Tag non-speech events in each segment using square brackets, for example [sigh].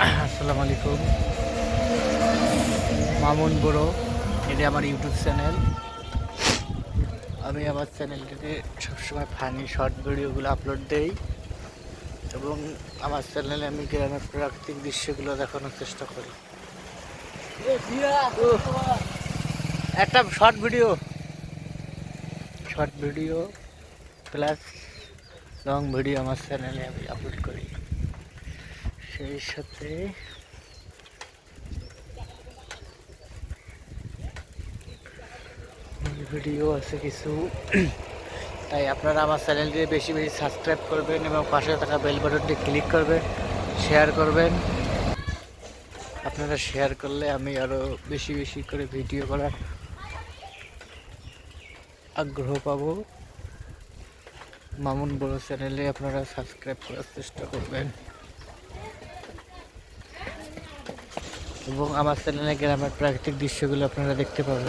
আসসালামু আলাইকুম। মামুন বড়ো, এটি আমার ইউটিউব চ্যানেল। আমি আমার চ্যানেলটিতে সবসময় ফানি শর্ট ভিডিওগুলো আপলোড দেই এবং আমার চ্যানেলে আমি গ্রামের প্রাকৃতিক দৃশ্যগুলো দেখানোর চেষ্টা করি। একটা short video short video plus long video আমার চ্যানেলে আমি আপলোড করি। সেই সাথে ভিডিও আছে কিছু। তাই আপনারা আমার চ্যানেলটি বেশি বেশি সাবস্ক্রাইব করবেন এবং পাশে থাকা বেল বাটনটি ক্লিক করবেন শেয়ার করবেন। আপনারা শেয়ার করলে আমি আরও বেশি বেশি করে ভিডিও করার আগ্রহ পাবো। মামুন বড় চ্যানেলে আপনারা সাবস্ক্রাইব করার চেষ্টা করবেন। এবং আমার চ্যানেলে গ্রামের প্রাকৃতিক দৃশ্যগুলো আপনারা দেখতে পাবেন।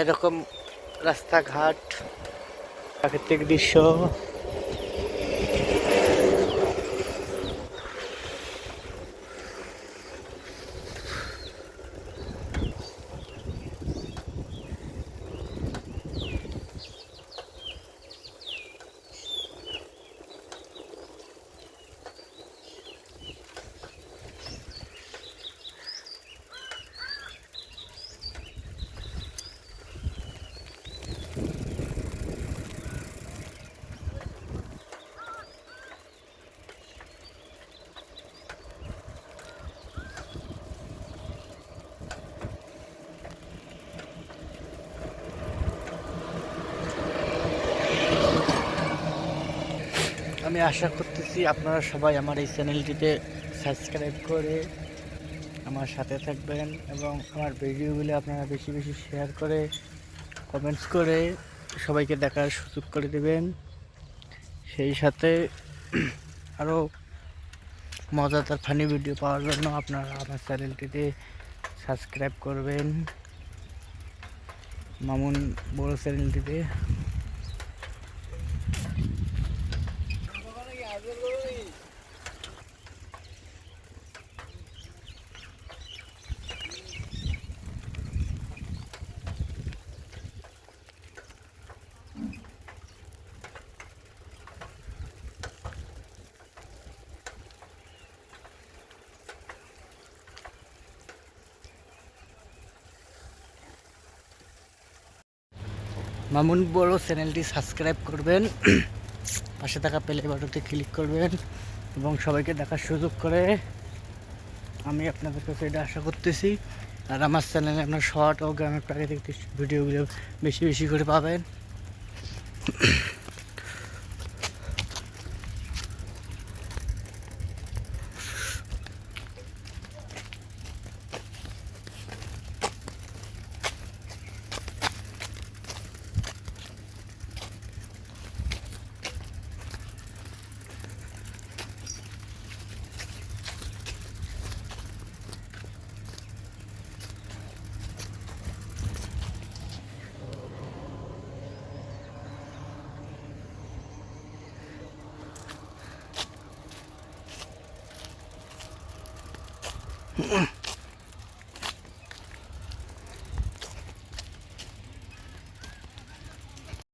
এরকম রাস্তাঘাট প্রাকৃতিক দৃশ্য। আমি আশা করতেছি আপনারা সবাই আমার এই চ্যানেলটিতে সাবস্ক্রাইব করে আমার সাথে থাকবেন এবং আমার ভিডিওগুলো আপনারা বেশি বেশি শেয়ার করে কমেন্টস করে সবাইকে দেখার সুযোগ করে দেবেন। সেই সাথে [clears throat] আরও মজাদার ফানি ভিডিও পাওয়ার জন্য আপনারা আমার চ্যানেলটিতে সাবস্ক্রাইব করবেন। মামুন বড় চ্যানেলটিতে। মামুন বড় চ্যানেলটি সাবস্ক্রাইব করবেন। পাশে থাকা পেলে বাটনটি ক্লিক করবেন এবং সবাইকে দেখার সুযোগ করে আমি আপনাদের কাছে এটা আশা করতেছি। আর আমার চ্যানেলে আপনার শর্ট ও গ্রামের প্রাকৃতিক ভিডিওগুলো বেশি বেশি করে পাবেন। Mm-mm.